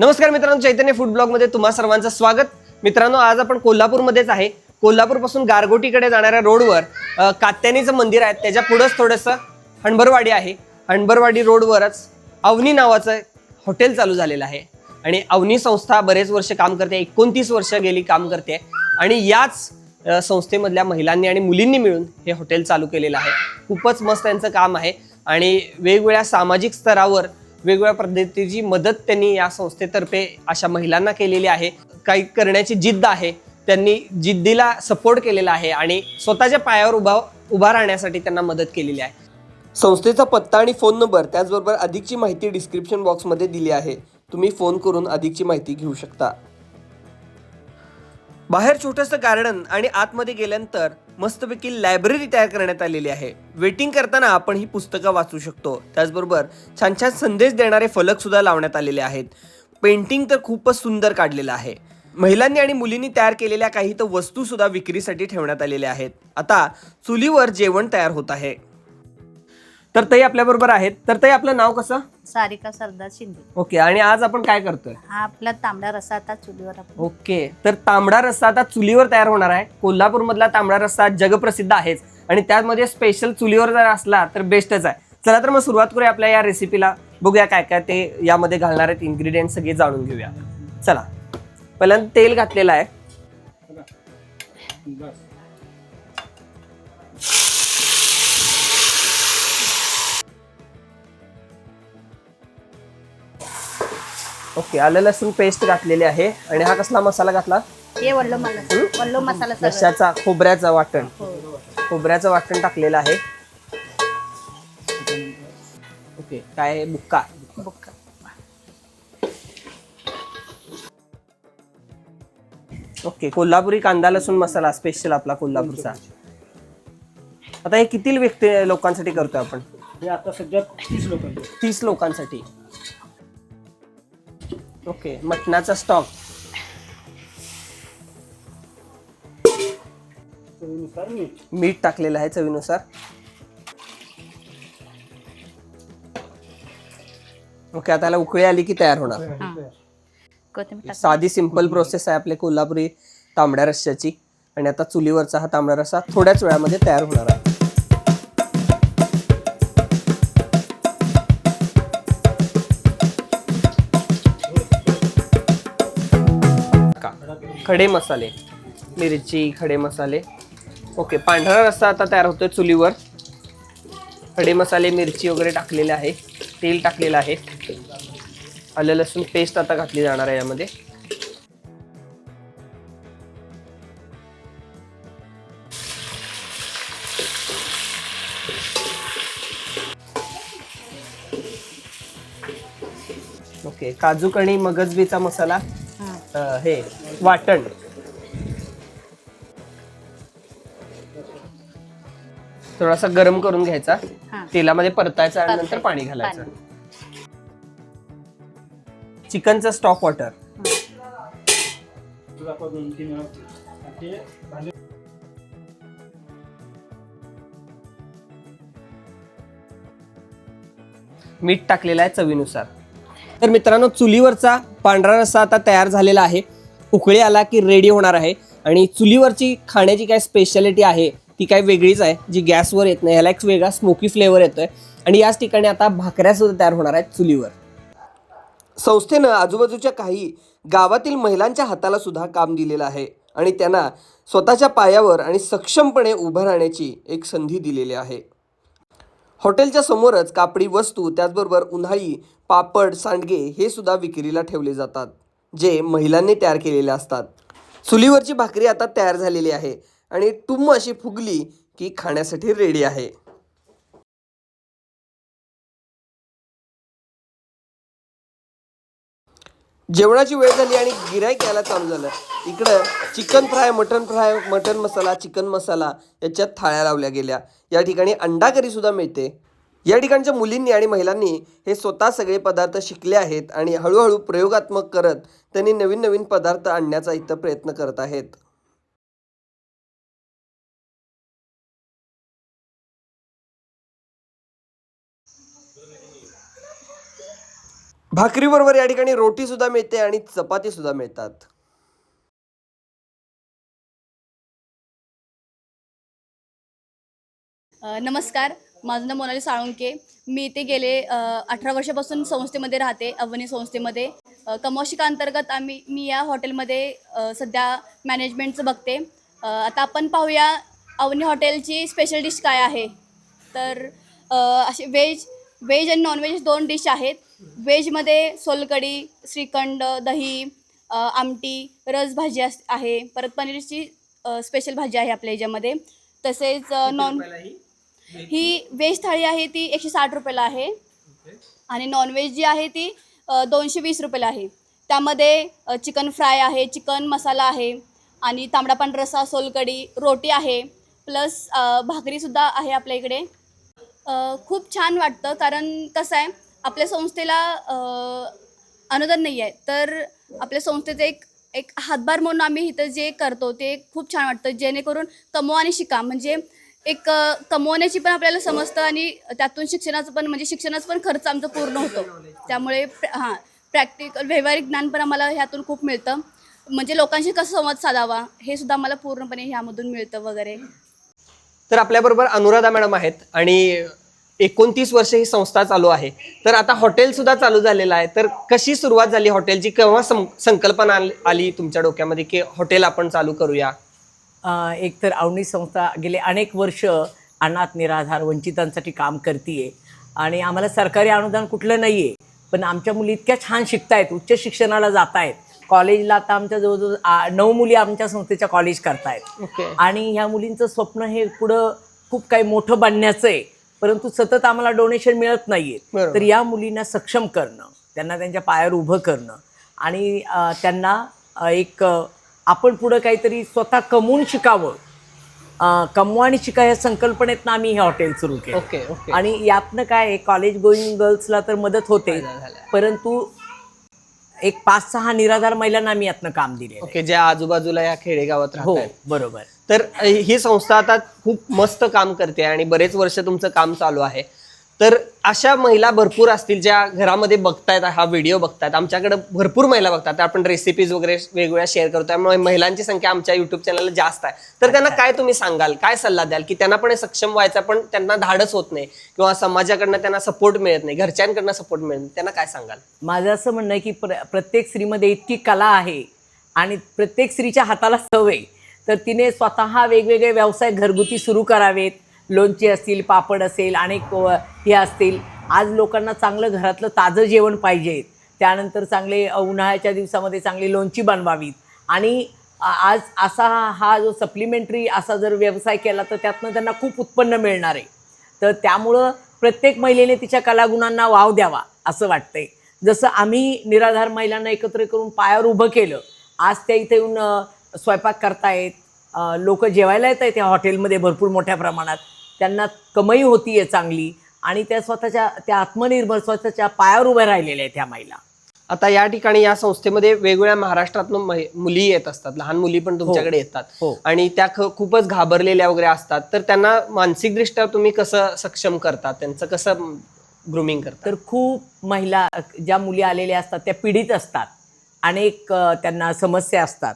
नमस्कार मित्रांनो चैतन्य फूड ब्लॉगमध्ये तुम्हा सर्वांचं स्वागत. मित्रांनो आज आपण कोल्हापूरमध्येच आहे. कोल्हापूरपासून गारगोटीकडे जाणाऱ्या रोडवर कात्यानीचं मंदिर आहे. त्याच्या पुढंच थोडंसं हणबरवाडी आहे. हणबरवाडी रोडवरच अवनी नावाचं हॉटेल चालू झालेलं आहे. आणि अवनी संस्था बरेच वर्ष काम करते एकोणतीस वर्ष गेली काम करते. आणि याच संस्थेमधल्या महिलांनी आणि मुलींनी मिळून हे हॉटेल चालू केलेलं आहे. खूपच मस्त त्यांचं काम आहे. आणि वेगवेगळ्या सामाजिक स्तरावर वेगवेगळ्या पद्धतीची मदत त्यांनी या संस्थेतर्फे अशा महिलांना केलेली आहे. काही करण्याची जिद्द आहे. त्यांनी जिद्दीला सपोर्ट केलेला आहे आणि स्वतःच्या पायावर उभा उभा राहण्यासाठी त्यांना मदत केलेली आहे. संस्थेचा पत्ता आणि फोन नंबर त्याचबरोबर अधिकची माहिती डिस्क्रिप्शन बॉक्समध्ये दिली आहे. तुम्ही फोन करून अधिकची माहिती घेऊ शकता. बाहेर छोटंसं गार्डन आणि आतमध्ये गेल्यानंतर मस्तपैकी लायब्ररी तयार करण्यात आलेली आहे. वेटिंग करताना आपण ही पुस्तकं वाचू शकतो. त्याचबरोबर छान छान संदेश देणारे फलक सुद्धा लावण्यात आलेले आहेत. पेंटिंग तर खूपच सुंदर काढलेलं आहे. महिलांनी आणि मुलींनी तयार केलेल्या काही तर वस्तू सुद्धा विक्रीसाठी ठेवण्यात आलेल्या आहेत. आता चुलीवर जेवण तयार होत आहे. तर ताई आपल्याबरोबर आहेत. तर ताई आपलं नाव कसं? सारिका सरदार शिंदे. ओके आणि आज आपण काय करतोय? हा आपला तांबडा रसा आता चुलीवर आपण ओके तर तांबडा रस्सा आता चुलीवर तयार होणार आहे. कोल्हापूर मधला तांबडा रस्सा जगप्रसिद्ध आहेच. आणि त्यामध्ये स्पेशल चुलीवर जर असला तर बेस्टच आहे. चला तर मग सुरुवात करूया आपल्या या रेसिपीला बघूया काय काय ते यामध्ये घालणार आहेत इन्ग्रेडियंट सगळे जाणून घेऊया. चला. पहिल्यांदा तेल घातलेलं आहे. ओके आलं लसूण पेस्ट घातलेली आहे. आणि हा कसला मसाला घातला? हे वल्लो मसाला वल्लो मसाला सगळं. रश्शाचा खोबऱ्याचा वाटण. हो. खोबऱ्याचं वाटण टाकलेलं आहे. ओके काय आहे? बुक्का. बुक्का. ओके कोल्हापुरी कांदा लसूण मसाला स्पेशल आपला कोल्हापूरचा. आता हे किती व्यक्ती लोकांसाठी करतोय आपण? हे आता सध्या तीस लोकांचे तीस लोकांसाठी. ओके मटणाचा स्टॉक चवीनुसार मीठ. मीठ टाकलेलं आहे चवीनुसार. ओके आता याला उकळी आली की तयार होणार. कोथिंबीर टाक. साधी सिंपल प्रोसेस आहे आपल्या कोल्हापुरी तांबड्या रस्स्याची आणि आता चुलीवरचा हा तांबडा रस्सा थोड्याच वेळामध्ये तयार होणार आहे. खडे मसाले मिरची खडे मसाले. ओके पांढरा रस्सा आता तयार होतोय चुलीवर. खडे मसाले मिरची वगैरे टाकलेले आहे. तेल टाकलेलं आहे. आलं लसूण पेस्ट आता घातली जाणार आहे यामध्ये. ओके काजू कणी मगजबीचा मसाला हा. वाटण. थोडासा गरम करून घ्यायचा. हा. तेलामध्ये परतायचा आणि नंतर. पाणी घालायचं. चिकनचं स्टॉक वॉटर. मीठ टाकलेलं आहे चवीनुसार. तर मित्रांनो चुलीवरचा पांढरा रस्सा आता तयार झालेला आहे. उकळी आला की रेडी होणार आहे. आणि चुलीवरची खाण्याची काय स्पेशालिटी आहे ती काय वेगळीच आहे जी गॅसवर येत नाही. ह्याला एक वेगळा स्मोकी फ्लेवर येतोय. आणि याच ठिकाणी आता भाकऱ्यासुद्धा तयार होणार आहेत चुलीवर. संस्थेनं आजूबाजूच्या काही गावातील महिलांच्या हाताला सुद्धा काम दिलेलं आहे. आणि त्यांना स्वतःच्या पायावर आणि सक्षमपणे उभं राहण्याची एक संधी दिलेली आहे. हॉटेलच्या समोरच कापडी वस्तू त्याचबरोबर उन्हाळी पापड सांडगे हे सुद्धा विक्रीला ठेवले जातात. जे महिलांनी तयार केलेले असतात. चुलीवरची भाकरी आता तयार झालेली आहे आणि टुम्म अशी फुगली की खाण्यासाठी रेडी आहे. जेवणाची वेळ झाली आणि गिराईक यायला चालू झालं. इकडं chicken fry mutton fry mutton masala chicken masala याच्यात थाळ्या लावल्या गेल्या. या ठिकाणी अंडा करी सुद्धा मिळते. या ठिकाणच्या मुलींनी आणि महिलांनी हे स्वतः सगळे पदार्थ शिकले आहेत आणि हळूहळू प्रयोगात्मक करत त्यांनी नवीन नवीन पदार्थ आणण्याचा इथं प्रयत्न करत आहेत. भाकरीबरोबर या ठिकाणी रोटी सुद्धा मिळते आणि चपाती सुद्धा मिळतात. नमस्कार. माझं नाव मोनाली साळुंके. मी इथे गेले अठरा वर्षापासून संस्थेमध्ये राहते अवनी संस्थेमध्ये. कमोशिका अंतर्गत आम्ही मी या हॉटेलमध्ये सध्या मॅनेजमेंटचं बघते. आता आपण पाहूया अवनी हॉटेलची स्पेशल डिश काय आहे. तर असे व्हेज व्हेज आणि नॉनव्हेज दोन डिश आहेत. व्हेजमध्ये सोलकढी श्रीखंड दही आमटी रसभाजी अस आहे. परत पनीरची स्पेशल भाजी आहे आपल्या ह्याच्यामध्ये. तसेच नॉन ही व्हेज थाळी आहे ती एकशे साठ रुपयाला आहे. आणि नॉनव्हेज जी आहे ती दोनशे वीस रुपयाला आहे. त्यामध्ये चिकन फ्राय आहे चिकन मसाला आहे आणि तांबडा पांढरा रस्सा सोलकढी रोटी आहे प्लस भाकरीसुद्धा आहे आपल्या इकडे. खूप छान वाटतं कारण कसं आहे आपल्या संस्थेला अनुदान नाही आहे. तर आपल्या संस्थेचं एक एक हातभार म्हणून आम्ही इथं जे करतो ते खूप छान वाटतं. जेणेकरून कमवा आणि शिका. म्हणजे एक कमवण्याची पण आपल्याला समजतं आणि त्यातून शिक्षणाचं पण म्हणजे शिक्षणाचं पण खर्च आमचा पूर्ण होतो. त्यामुळे हां प्रॅक्टिकल व्यावहारिक ज्ञान पण आम्हाला ह्यातून खूप मिळतं. म्हणजे लोकांशी कसं संवाद साधावा हे सुद्धा आम्हाला पूर्णपणे ह्यामधून मिळतं वगैरे. तर आपल्याबरोबर अनुराधा मॅडम आहेत आणि एकोणतीस वर्ष ही संस्था चालू आहे. तर आता हॉटेल सुद्धा चालू झालेलं आहे. तर कशी सुरुवात झाली हॉटेलची? केव्हा सं- संकल्पना आली तुमच्या डोक्यामध्ये की हॉटेल आपण चालू करूया? एक तर अवनी संस्था गेले अनेक वर्ष अनाथ निराधार वंचितांसाठी काम करते आणि आम्हाला सरकारी अनुदान कुठलं नाही आहे पण आमच्या मुली इतक्या छान शिकतायत उच्च शिक्षणाला जात आहेत कॉलेजला आता आमच्या जवळजवळ नऊ मुली आमच्या संस्थेच्या कॉलेज करतायत. ओके. आणि ह्या मुलींचं स्वप्न हे पुढं खूप काही मोठं बनण्याचं आहे. परंतु सतत आम्हाला डोनेशन मिळत नाहीये. तर या मुलींना सक्षम करणं त्यांना त्यांच्या पायावर उभं करणं आणि त्यांना एक आपण पुढं काहीतरी स्वतः कमवून शिकावं. कमवा आणि शिका या संकल्पनेतनं आम्ही हे हॉटेल सुरू केलं. Okay okay. आणि यातनं काय कॉलेज गोईंग गर्ल्सला तर मदत होते. परंतु एक पाच सहा निराधार महिलांना आम्ही यातनं काम दिले ओके ज्या आजूबाजूला या खेडेगावात हो बरोबर. तर अ, ही संस्था आता खूप मस्त काम करते आणि बरेच वर्ष तुमचं काम चालू आहे. तर अशा महिला भरपूर असतील ज्या घरामध्ये बघतायत हा व्हिडिओ बघतायत. आमच्याकडे भरपूर महिला बघतात. आपण रेसिपीज वगैरे वेगवेगळ्या शेअर करतो त्यामुळे महिलांची संख्या आमच्या युट्यूब चॅनलला जास्त आहे. तर त्यांना काय तुम्ही सांगाल? काय सल्ला द्याल? की त्यांना पण सक्षम व्हायचा पण त्यांना धाडच होत नाही. किंवा समाजाकडनं त्यांना सपोर्ट मिळत नाही. घरच्यांकडनं सपोर्ट मिळत नाही. त्यांना काय सांगाल? माझं असं म्हणणं आहे की प्र प्रत्येक स्त्रीमध्ये इतकी कला आहे आणि प्रत्येक स्त्रीच्या हाताला सव आहे तर तिने स्वतः वेगवेगळे व्यवसाय घरगुती सुरू करावेत. लोणची असतील पापड असेल अनेक हे असतील. आज लोकांना चांगलं घरातलं ताजं जेवण पाहिजे. त्यानंतर चांगले उन्हाळ्याच्या दिवसामध्ये चांगली लोणची बनवावीत. आणि आज असा हा जो सप्लिमेंटरी असा जर व्यवसाय केला तर त्यातनं त्यांना खूप उत्पन्न मिळणार आहे. तर त्यामुळं प्रत्येक महिलेने तिच्या कलागुणांना वाव द्यावा असं वाटतंय. जसं आम्ही निराधार महिलांना एकत्र करून पायावर उभं केलं आज त्या इथे येऊन स्वयंपाक करतायत. लोक जेवायला येत आहेत त्या हॉटेलमध्ये भरपूर मोठ्या प्रमाणात. त्यांना कमाई होती आहे चांगली आणि त्या स्वतःच्या त्या आत्मनिर्भर स्वतःच्या पायावर उभ्या राहिलेल्या आहेत ह्या महिला. आता या ठिकाणी या संस्थेमध्ये वेगवेगळ्या महाराष्ट्रातून महि- मुली येत असतात. लहान मुली पण तुमच्याकडे येतात. हो. आणि त्या खूपच घाबरलेल्या वगैरे असतात. तर त्यांना मानसिकदृष्ट्या तुम्ही कसं सक्षम करता? त्यांचं कसं ग्रुमिंग करता? तर खूप महिला ज्या मुली आलेल्या असतात त्या पीडित असतात. अनेक त्यांना समस्या असतात.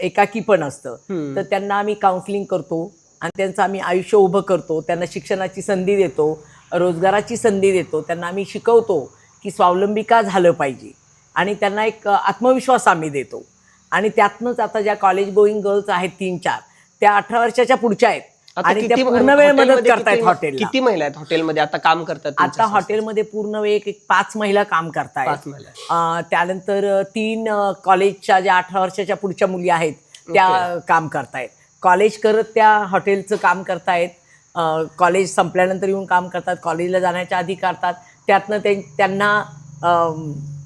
एकाकी पण असतं. तर त्यांना आम्ही काउन्सिलिंग करतो. आणि त्यांचं आम्ही आयुष्य उभं करतो त्यांना शिक्षणाची संधी देतो रोजगाराची संधी देतो त्यांना आम्ही शिकवतो की स्वावलंबी का झालं पाहिजे. आणि त्यांना एक आत्मविश्वास आम्ही देतो. आणि त्यातनंच आता ज्या कॉलेज गोईंग गर्ल्स आहेत तीन चार त्या अठरा वर्षाच्या पुढच्या आहेत. आणि त्या पूर्ण वेळ मदत करतायत हॉटेलला. किती महिला आहेत हॉटेलमध्ये? आता काम करतात आता हॉटेलमध्ये पूर्ण वेळ एक पाच महिला काम? करतायत. त्यानंतर तीन कॉलेजच्या ज्या अठरा वर्षाच्या पुढच्या मुली आहेत त्या. काम करतायत. कॉलेज करत त्या हॉटेलचं काम करतायत कॉलेज संपल्यानंतर येऊन काम करतात कॉलेजला जाण्याच्या आधी करतात त्यातनं ते- त्यांना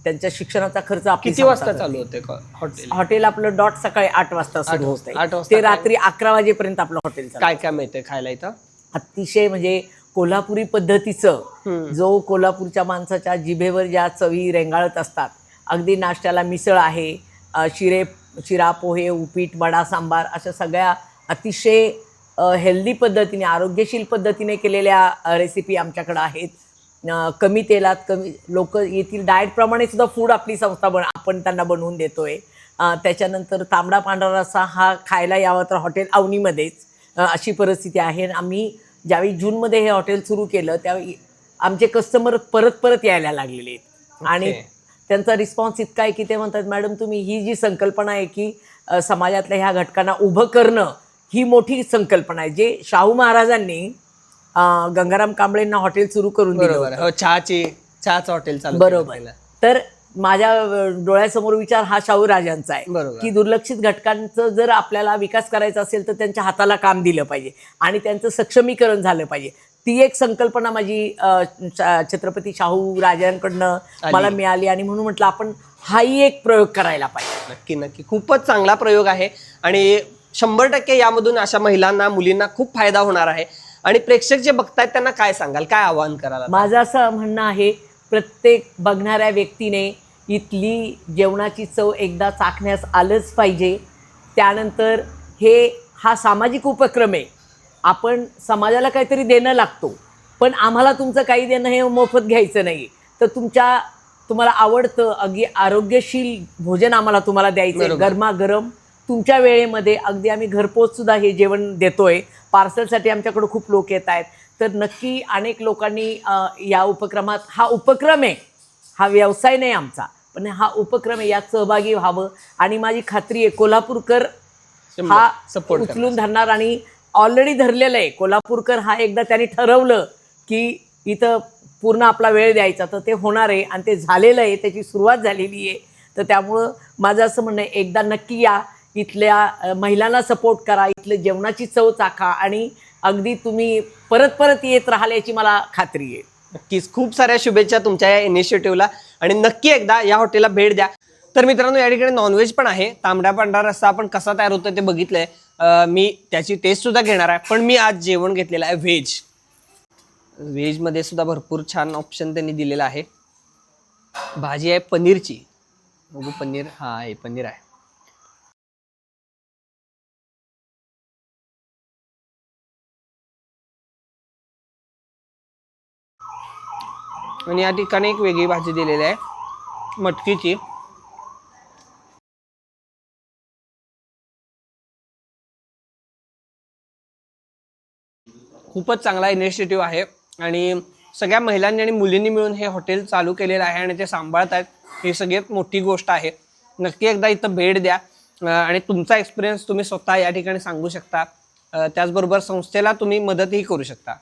त्यांच्या शिक्षणाचा खर्च किती वाजता. चालू होते हॉटेल हॉटेल आपलं डॉट सकाळी आठ वाजता सुरू. होतं आठ वाजता ते? रात्री अकरा वाजेपर्यंत आपलं हॉटेल. काय काय मिळते खायला इथं अतिशय म्हणजे कोल्हापुरी पद्धतीचं. जो कोल्हापूरच्या माणसाच्या जिभेवर ज्या चवी रेंगाळत असतात अगदी नाश्त्याला मिसळ आहे शिरे शिरा पोहे उपीट वडा सांबार अशा सगळ्या अतिशय हेल्दी पद्धतीने आरोग्यशील पद्धतीने केलेल्या रेसिपी आमच्याकडं आहेत. कमी तेलात कमी लोक येथील डाएटप्रमाणे सुद्धा फूड आपली संस्था बन आपण त्यांना बनवून देतोय. आहे त्याच्यानंतर तांबडा पांढरा रस्सा हा खायला यावा तर हॉटेल अवनीमध्येच अशी परिस्थिती आहे. आणि आम्ही ज्यावेळी जूनमध्ये हे हॉटेल सुरू केलं त्यावेळी आमचे कस्टमर परत परत यायला लागलेले आहेत. आणि त्यांचा रिस्पॉन्स इतका आहे की ते म्हणतात मॅडम तुम्ही ही जी संकल्पना आहे की समाजातल्या ह्या घटकांना उभं करणं ही मोठी संकल्पना आहे जे शाहू महाराजांनी गंगाराम कांबळेंना हॉटेल सुरू करून दिलं. हो चहाची चहाचं हॉटेल बरोबर. तर माझ्या डोळ्यासमोर विचार हा शाहू राजांचा आहे. की दुर्लक्षित घटकांचं जर आपल्याला विकास करायचा असेल तर त्यांच्या हाताला काम दिलं पाहिजे आणि त्यांचं सक्षमीकरण झालं पाहिजे ती एक संकल्पना माझी छत्रपती शाहू राजांकडनं मला मिळाली आणि म्हणून म्हटलं आपण हाही एक प्रयोग करायला पाहिजे. नक्की नक्की. खूपच चांगला प्रयोग आहे आणि शंभर टक्के यामधून अशा महिलांना मुलींना खूप फायदा होणार आहे. आणि प्रेक्षक जे बघतायत त्यांना काय सांगाल काय आवाहन कराल? माझं असं म्हणणं आहे प्रत्येक बघणाऱ्या व्यक्तीने इथली जेवणाची चव एकदा चाखण्यास आलंच पाहिजे. त्यानंतर हे हा सामाजिक उपक्रम आहे. आपण समाजाला काहीतरी देणं लागतो. पण आम्हाला तुमचं काही देणं हे मोफत घ्यायचं नाही तर तुमच्या तुम्हाला आवडतं अगदी आरोग्यशील भोजन आम्हाला तुम्हाला द्यायचं. गरमागरम. तुमच्या वेळेमध्ये अगदी आम्ही घरपोच सुद्धा हे जेवण देतोय. पार्सलसाठी आमच्याकडे खूप लोक येत आहेत. तर नक्की अनेक लोकांनी या उपक्रमात हा उपक्रम आहे. हा व्यवसाय नाही आमचा. पण हा उपक्रम आहे. यात सहभागी व्हावं. आणि माझी खात्री आहे कोल्हापूरकर हा सपोर्ट उचलून धरणार आणि ऑलरेडी धरलेलं आहे. कोल्हापूरकर हा एकदा त्यांनी ठरवलं की इथं पूर्ण आपला वेळ द्यायचा. तर ते होणार आहे आणि ते झालेलं आहे. त्याची सुरुवात झालेली आहे. तर त्यामुळं माझं असं म्हणणं आहे एकदा नक्की या. इथल्या महिलांना सपोर्ट करा. इथलं जेवणाची चव चाखा आणि अगदी तुम्ही परत परत येत राहाल याची मला खात्री आहे. नक्कीच. खूप साऱ्या शुभेच्छा तुमच्या या इनिशिएटिव्हला आणि नक्की एकदा या हॉटेलला भेट द्या. तर मित्रांनो या ठिकाणी नॉनव्हेज पण आहे. तांबडा पांढरा रस्सा आपण कसा तयार होतो ते बघितलंय. आहे मी त्याची टेस्ट सुद्धा घेणार आहे पण मी आज जेवण घेतलेलं आहे व्हेज व्हेजमध्ये सुद्धा भरपूर छान ऑप्शन त्यांनी दिलेला आहे. भाजी आहे पनीरची. बघू पनीर हा आहे पनीर आहे. आणि या ठिकाणी एक वेगळी भाजी दिलेली आहे मटकीची. खूपच चांगला इनिशिएटिव्ह आहे. आणि सगळ्या महिलांनी आणि मुलींनी मिळून हे हॉटेल चालू केलेलं आहे आणि ते सांभाळत आहेत ही सगळ्यात मोठी गोष्ट आहे. नक्की एकदा इथं भेट द्या. आणि तुमचा एक्सपिरियन्स तुम्ही स्वतः या ठिकाणी सांगू शकता. त्याचबरोबर संस्थेला तुम्ही मदतही करू शकता.